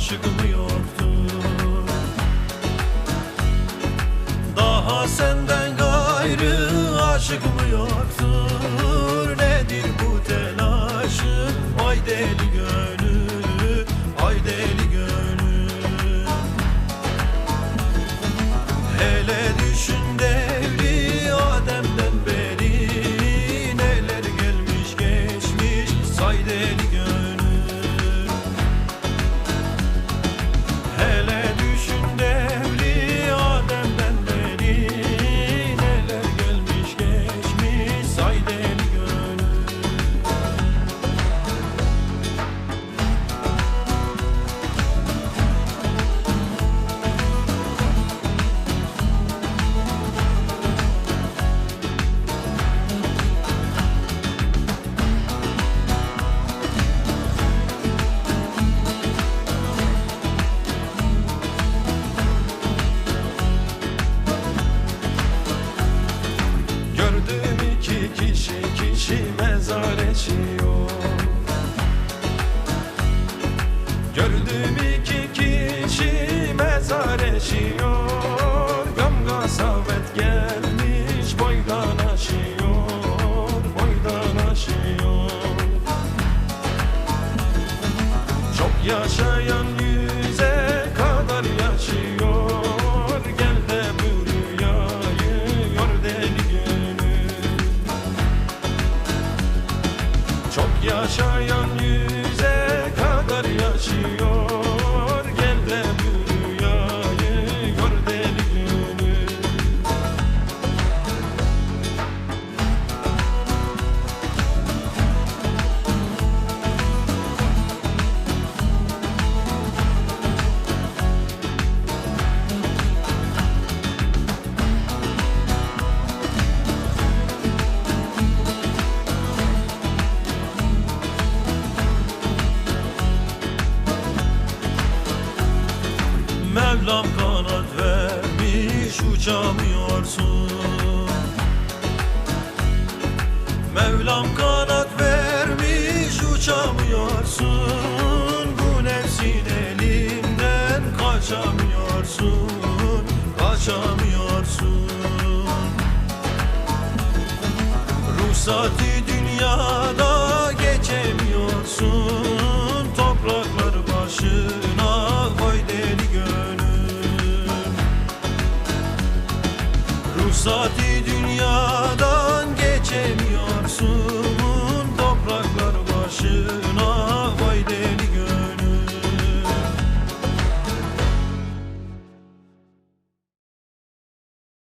aşıkım yoktur Daha senden gayrı aşıkım yoktur Nedir bu telaşın ay deli gönül Ay deli gönül Hele düşün devri Adem'den beri Neler gelmiş geçmiş. Say deli gönül eşiyor Gördüm iki kişi mezar eşiyor. Gam gasavet gelmiş boydan aşıyor Boydan aşıyor. Çok yaşayan yaşayan yüze kadar yaşıyor Mevlam kanat vermiş uçamıyorsun. Mevlam kanat vermiş uçamıyorsun. Bu nefsin elinden kaçamıyorsun Kaçamıyorsun. Ruhsati dünyada geçemiyorsun. Topraklar başına Ruhsati geçemiyorsun